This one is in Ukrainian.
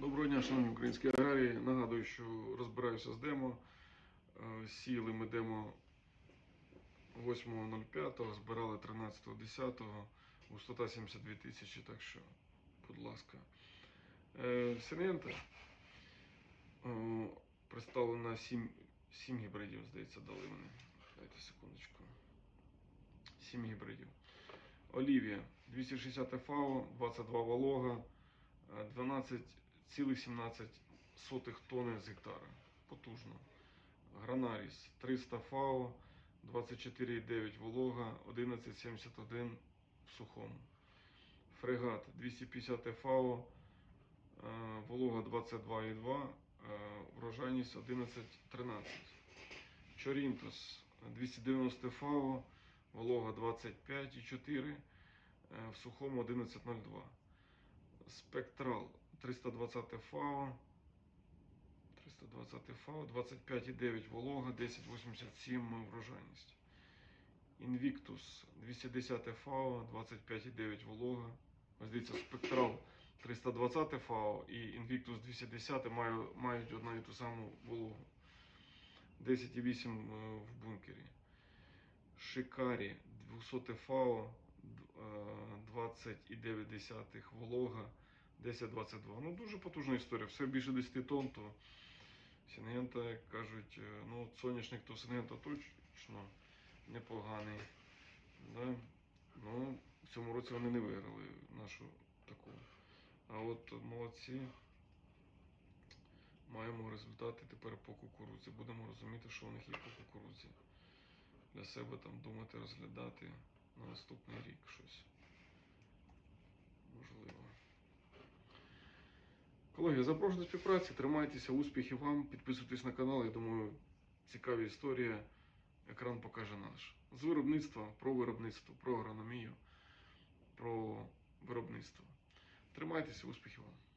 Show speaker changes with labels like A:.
A: Доброго дня, шановні українські аграрії. Нагадую, що розбираюся з демо. Е, Сіяли ми демо 8.05, збирали 13.10, густота 72 тисячі, так що, будь ласка. Е, Синента е, 7, 7 гібридів, здається, дали мені. Дайте секундочку. 7 гібридів. Олівія 260 ФАО, 22 волога, е, 12,17 тонни з гектара. Потужно. Гранаріс 300 ФАО, 24,9 волога, 11,71 в сухому. Фрегат 250 ФАО, е, волога 22,2, е, врожайність 11,13. Чорінтос 290 ФАО, волога 25,4, е, в сухому 11,02. Спектрал 320 ФАО, 320 ФАО, 25,9 волога, 10,87 врожайність. Invictus 210 ФАО, 25,9 волога. Ось дивіться, спектрал 320 ФАО і Invictus 210 мають, мають одну і ту саму вологу. 10,8 е, в бункері. Шикарі 200 ФАО, д- е, 20,9 волога, 10,22. Ну дуже потужна історія. Все більше 10 тонн, то Сінгента, як кажуть, е, ну соняшник то Сінгента точно непоганий. Да? Ну, в цьому році вони не виграли нашу таку. А от молодці. Маємо результати тепер по кукурудзі. Будемо розуміти, що у них є по кукурудзі. Для себе там думати, розглядати на наступний рік щось. Можливо. Колеги, запрошую до співпраці, тримайтеся, успіхів вам, підписуйтесь на канал. Я думаю, цікаві історії. Екран покаже наш. З виробництва, про виробництво, про агрономію, про виробництво. Тримайтеся, успіхів вам.